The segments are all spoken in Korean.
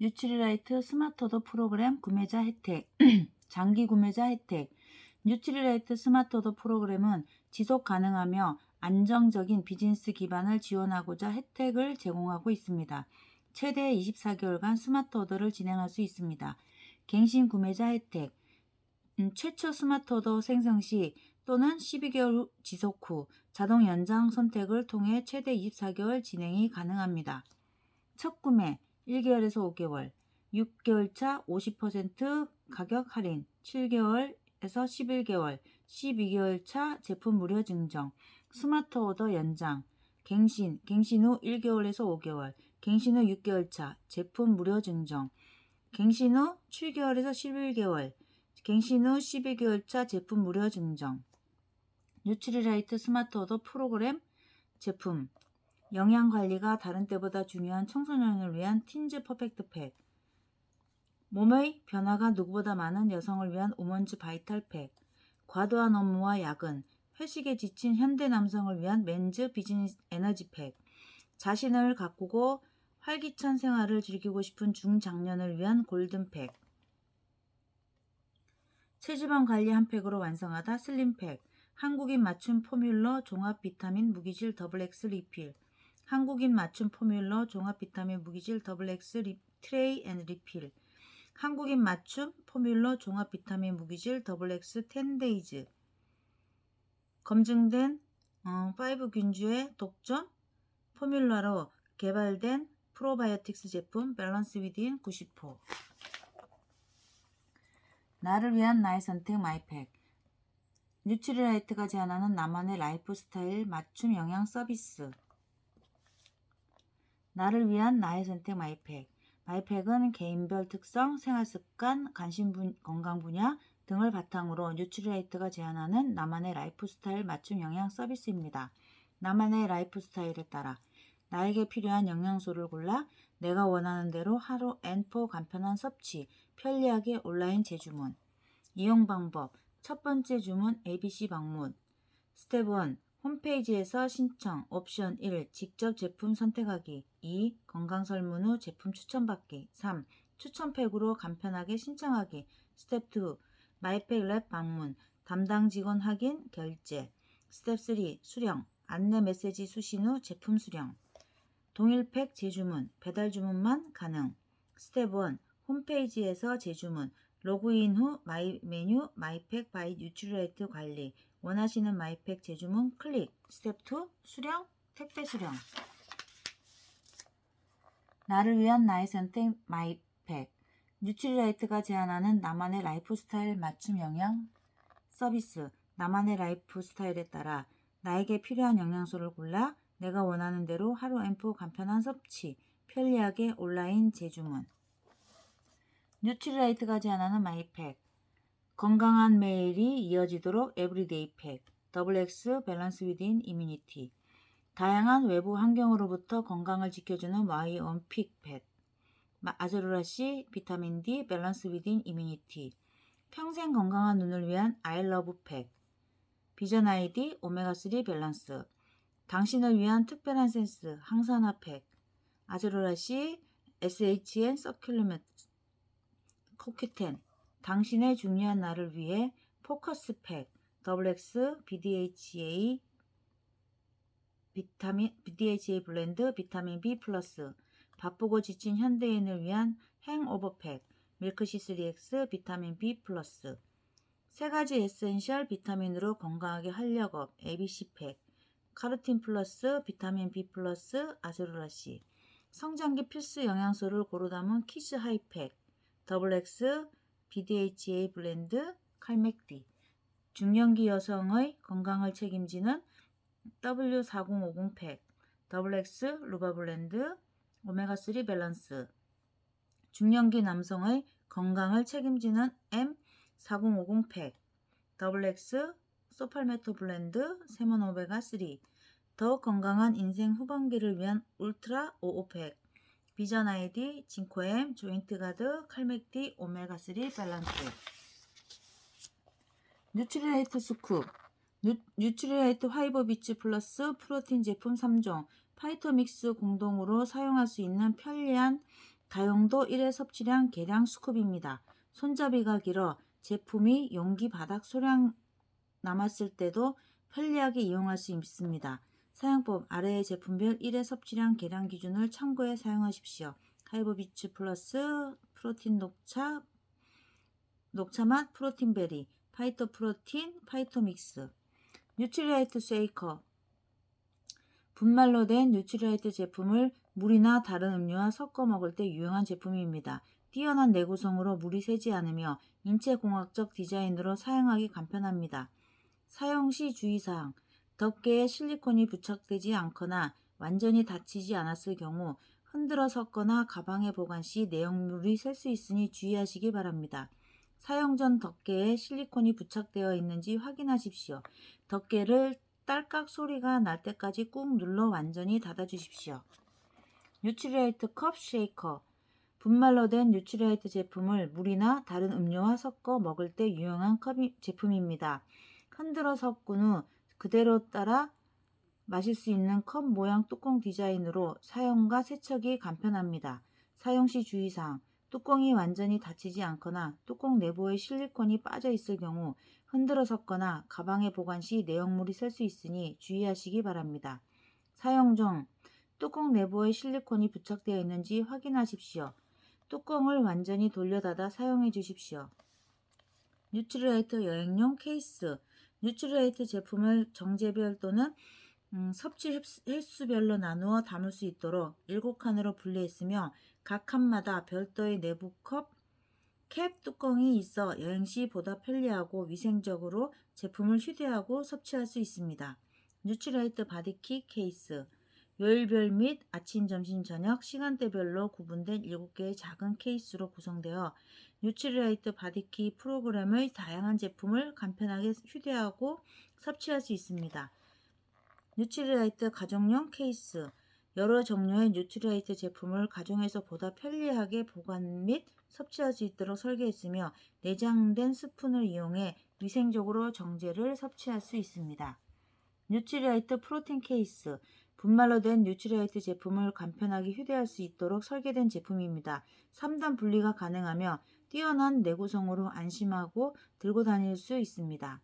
뉴트리라이트 스마트오더 프로그램 구매자 혜택 장기 구매자 혜택 뉴트리라이트 스마트오더 프로그램은 지속 가능하며 안정적인 비즈니스 기반을 지원하고자 혜택을 제공하고 있습니다. 최대 24개월간 스마트 오더를 진행할 수 있습니다. 갱신 구매자 혜택 음, 최초 스마트 오더 생성 시 또는 12개월 후 지속 후 자동 연장 선택을 통해 최대 24개월 진행이 가능합니다. 첫 구매 1개월에서 5개월, 6개월 차 50% 가격 할인, 7개월에서 11개월, 12개월 차 제품 무료 증정, 스마트 오더 연장, 갱신, 갱신 후 1개월에서 5개월, 갱신 후 6개월 차 제품 무료 증정, 갱신 후 7개월에서 11개월, 갱신 후 12개월 차 제품 무료 증정, 뉴트리라이트 스마트 오더 프로그램 제품, 영양 관리가 다른 때보다 중요한 청소년을 위한 틴즈 퍼펙트 팩, 몸의 변화가 누구보다 많은 여성을 위한 우먼즈 바이탈 팩, 과도한 업무와 야근, 회식에 지친 현대 남성을 위한 맨즈 비즈니스 에너지 팩, 자신을 가꾸고 활기찬 생활을 즐기고 싶은 중장년을 위한 골든 팩, 체지방 관리 한 팩으로 완성하다 슬림 팩, 한국인 맞춤 포뮬러 종합 비타민 무기질 더블 X 리필, 한국인 맞춤 포뮬러 종합 비타민 무기질 더블 X 리, 트레이 앤 리필, 한국인 맞춤 포뮬러 종합 비타민 무기질 더블 X 10데이즈, 검증된 어, 5균주의 독점 포뮬러로 개발된 프로바이오틱스 제품 밸런스 위딘 90호 나를 위한 나의 선택 마이팩. 뉴트리라이트가 제안하는 나만의 라이프 스타일 맞춤 영양 서비스 나를 위한 나의 선택 마이팩 마이팩은 개인별 특성, 생활 습관, 관심 분, 건강 분야 등을 바탕으로 뉴트리라이트가 제안하는 나만의 라이프 스타일 맞춤 영양 서비스입니다. 나만의 라이프 스타일에 따라 나에게 필요한 영양소를 골라 내가 원하는 대로 하루 N4 간편한 섭취, 편리하게 온라인 재주문. 이용 방법. 첫 번째 주문 ABC 방문. 스텝 1. 홈페이지에서 신청. 옵션 1. 직접 제품 선택하기. 2. 건강 설문 후 제품 추천받기. 3. 추천팩으로 간편하게 신청하기. 스텝 2. 마이팩 랩 방문. 담당 직원 확인, 결제. 스텝 3. 수령. 안내 메시지 수신 후 제품 수령. 동일팩 재주문, 배달 주문만 가능. 스텝 1. 홈페이지에서 재주문, 로그인 후 마이 메뉴 마이팩 바이 뉴트리라이트 관리. 원하시는 마이팩 재주문 클릭. 스텝 2. 수령, 택배 수령. 나를 위한 나의 선택 마이팩. 뉴트리라이트가 제안하는 나만의 라이프 스타일 맞춤 영양 서비스. 나만의 라이프 스타일에 따라 나에게 필요한 영양소를 골라 내가 원하는 대로 하루 앰프 간편한 섭취, 편리하게 온라인 재주문. 뉴트리라이트가 제안하는 마이팩. 건강한 매일이 이어지도록 에브리데이 팩. 더블 X 밸런스 위딘 이뮤니티. 다양한 외부 환경으로부터 건강을 지켜주는 원픽 팩. 아제로라 C 비타민 D 밸런스 위딘 이뮤니티. 평생 건강한 눈을 위한 아이러브 팩. 비전 아이디 오메가3 밸런스. 당신을 위한 특별한 센스 항산화 팩. 아제로라 C SHN 서큘리멘트 코큐텐. 당신의 중요한 나를 위해 포커스 팩. WX BDHA 비타민 BDHA 블렌드 비타민 B 플러스. 바쁘고 지친 현대인을 위한 행오버 팩. 밀크시3X 비타민 B 플러스. 세 가지 에센셜 비타민으로 건강하게 활력업 ABC 팩. 카르틴 플러스 비타민 B 플러스 아제로라시. 성장기 필수 영양소를 고루 담은 키즈 하이팩. 더블 X BDHA 블렌드 칼맥디. 중년기 여성의 건강을 책임지는 W4050 팩. 더블 X 루바 블렌드 오메가3 밸런스. 중년기 남성의 건강을 책임지는 M4050 팩. 더블 X 소팔메토 블렌드 세몬 오메가 3. 더욱 건강한 인생 후반기를 위한 울트라 55팩. 비전 아이디 징코엠 조인트 가드 칼맥디 오메가 3 밸런스. 뉴트리라이트 스쿱. 뉴, 뉴트리라이트 화이버 비치 플러스 프로틴 제품 3종. 파이터믹스 공동으로 사용할 수 있는 편리한 다용도 1회 섭취량 계량 스쿱입니다. 손잡이가 길어 제품이 용기 바닥 소량 남았을 때도 편리하게 이용할 수 있습니다. 사용법 아래의 제품별 1회 섭취량 계량 기준을 참고해 사용하십시오. 하이브 비츠 플러스 프로틴 녹차 녹차 맛 프로틴 베리 파이토 프로틴 파이토 믹스 뉴트리라이트 쉐이커 분말로 된 뉴트리라이트 제품을 물이나 다른 음료와 섞어 먹을 때 유용한 제품입니다. 뛰어난 내구성으로 물이 새지 않으며 인체공학적 디자인으로 사용하기 간편합니다. 사용 시 주의사항 덮개에 실리콘이 부착되지 않거나 완전히 닫히지 않았을 경우 흔들어 섞거나 가방에 보관 시 내용물이 셀 수 있으니 주의하시기 바랍니다. 사용 전 덮개에 실리콘이 부착되어 있는지 확인하십시오. 덮개를 딸깍 소리가 날 때까지 꾹 눌러 완전히 닫아 주십시오. 뉴트리라이트 컵 쉐이커 분말로 된 뉴트리라이트 제품을 물이나 다른 음료와 섞어 먹을 때 유용한 컵 제품입니다. 흔들어 섞은 후 그대로 따라 마실 수 있는 컵 모양 뚜껑 디자인으로 사용과 세척이 간편합니다. 사용 시 주의사항 뚜껑이 완전히 닫히지 않거나 뚜껑 내부에 실리콘이 빠져 있을 경우 흔들어 섞거나 가방에 보관 시 내용물이 셀 수 있으니 주의하시기 바랍니다. 사용 중 뚜껑 내부에 실리콘이 부착되어 있는지 확인하십시오. 뚜껑을 완전히 돌려 닫아 사용해 주십시오. 뉴트리라이트 여행용 케이스 뉴트리라이트 제품을 정제별 또는 음, 섭취 횟수- 횟수별로 나누어 담을 수 있도록 7칸으로 분리했으며 각 칸마다 별도의 내부 컵, 캡 뚜껑이 있어 여행 시 보다 편리하고 위생적으로 제품을 휴대하고 섭취할 수 있습니다. 뉴트라이트 바디키 케이스 요일별 및 아침, 점심, 저녁 시간대별로 구분된 7개의 작은 케이스로 구성되어 뉴트리라이트 바디키 프로그램의 다양한 제품을 간편하게 휴대하고 섭취할 수 있습니다. 뉴트리라이트 가정용 케이스 여러 종류의 뉴트리라이트 제품을 가정에서 보다 편리하게 보관 및 섭취할 수 있도록 설계했으며 내장된 스푼을 이용해 위생적으로 정제를 섭취할 수 있습니다. 뉴트리라이트 프로틴 케이스 분말로 된 뉴트리라이트 제품을 간편하게 휴대할 수 있도록 설계된 제품입니다. 3단 분리가 가능하며 뛰어난 내구성으로 안심하고 들고 다닐 수 있습니다.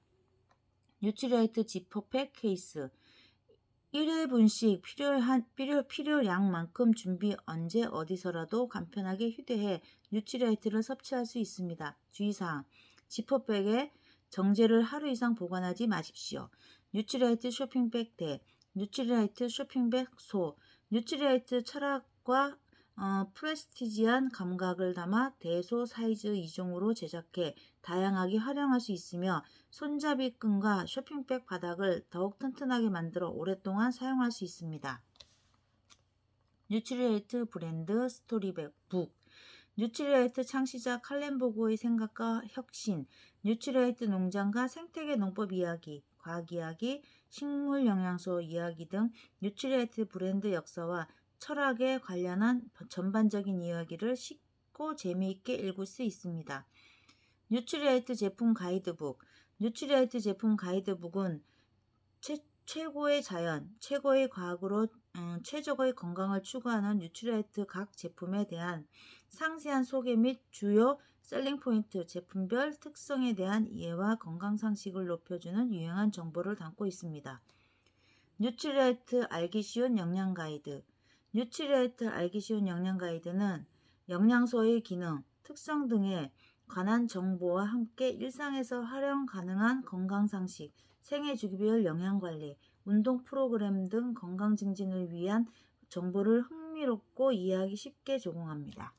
뉴트리라이트 지퍼팩 케이스 1회 분씩 필요한 필요 필요량만큼 준비 언제 어디서라도 간편하게 휴대해 뉴트리라이트를 섭취할 수 있습니다. 주의사항 지퍼백에 정제를 하루 이상 보관하지 마십시오. 뉴트리라이트 쇼핑백 대 뉴트리라이트 쇼핑백 소. 뉴트리라이트 철학과 어, 프레스티지한 감각을 담아 대소 사이즈 2종으로 제작해 다양하게 활용할 수 있으며 손잡이 끈과 쇼핑백 바닥을 더욱 튼튼하게 만들어 오랫동안 사용할 수 있습니다. 뉴트리에이트 브랜드 스토리북. 뉴트리에이트 창시자 칼렌보고의 생각과 혁신. 뉴트리에이트 농장과 생태계 농법 이야기 과학 이야기 식물 영양소 이야기 등 뉴트리에이트 브랜드 역사와 철학에 관련한 전반적인 이야기를 쉽고 재미있게 읽을 수 있습니다. 뉴트리에이트 제품 가이드북 뉴트리에이트 제품 가이드북은 최, 최고의 자연, 최고의 과학으로 음, 최적의 건강을 추구하는 뉴트리에이트 각 제품에 대한 상세한 소개 및 주요 셀링 포인트, 제품별 특성에 대한 이해와 건강 상식을 높여주는 유용한 정보를 담고 있습니다. 뉴트리에이트 알기 쉬운 영양 가이드 뉴트리에이트 알기 쉬운 영양 가이드는 영양소의 기능, 특성 등에 관한 정보와 함께 일상에서 활용 가능한 건강 상식, 생애 주기별 영양 관리, 운동 프로그램 등 건강 증진을 위한 정보를 흥미롭고 이해하기 쉽게 제공합니다.